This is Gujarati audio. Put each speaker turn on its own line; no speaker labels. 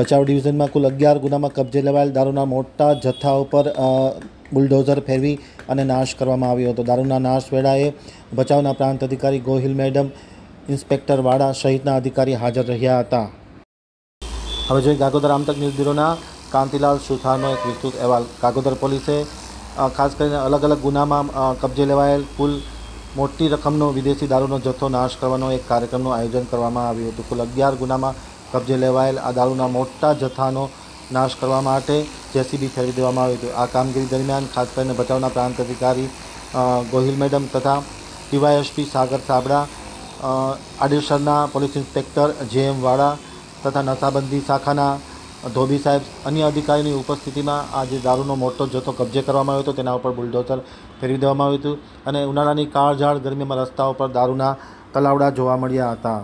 ભચાઉ ડિવિઝનમાં કુલ અગિયાર ગુનામાં કબજે લેવાયેલ દારૂના મોટા જથ્થા ઉપર બુલડોઝર ફેરવી અને નાશ કરવામાં આવ્યો હતો. દારૂના નાશ વેળાએ ભચાઉના પ્રાંત અધિકારી ગોહિલ મેડમ, ઇન્સ્પેક્ટર વાડા સહિતના અધિકારી હાજર રહ્યા હતા. હવે જોઈએ ગાગોદર આમતક ન્યૂઝ બ્યુરોના કાંતિલાલ સુથારનો એક વિસ્તૃત અહેવાલ. ગાગોદર પોલીસે ખાસ કરીને અલગ અલગ ગુનામાં કબજે લેવાયેલ કુલ મોટી રકમનો વિદેશી દારૂનો જથ્થો નાશ કરવાનો એક કાર્યક્રમનું આયોજન કરવામાં આવ્યું હતું. કુલ અગિયાર ગુનામાં કબજે લેવાયેલ આ દારૂના મોટા જથ્થાનો નાશ કરવા માટે જેસીબી ફેરવી દેવામાં આવ્યું હતું. આ કામગીરી દરમિયાન ખાસ કરીને બચાવના પ્રાંત અધિકારી ગોહિલ મેડમ તથા ડીવાયએસપી સાગર સાબડા આડેસરના પોલીસ ઇન્સ્પેક્ટર જે વાળા તથા નશાબંધી શાખાના ધોબી સાહેબ, અન્ય અધિકારીની ઉપસ્થિતિમાં આ જે દારૂનો મોટો જથ્થો કબજે કરવામાં આવ્યો હતો. તેના ઉપર બુલડોઝર ફેરવી દેવામાં આવ્યું હતું અને ઉનાળાની કાળઝાળ ગરમીમાં રસ્તાઓ પર દારૂના તલાવડા જોવા મળ્યા હતા.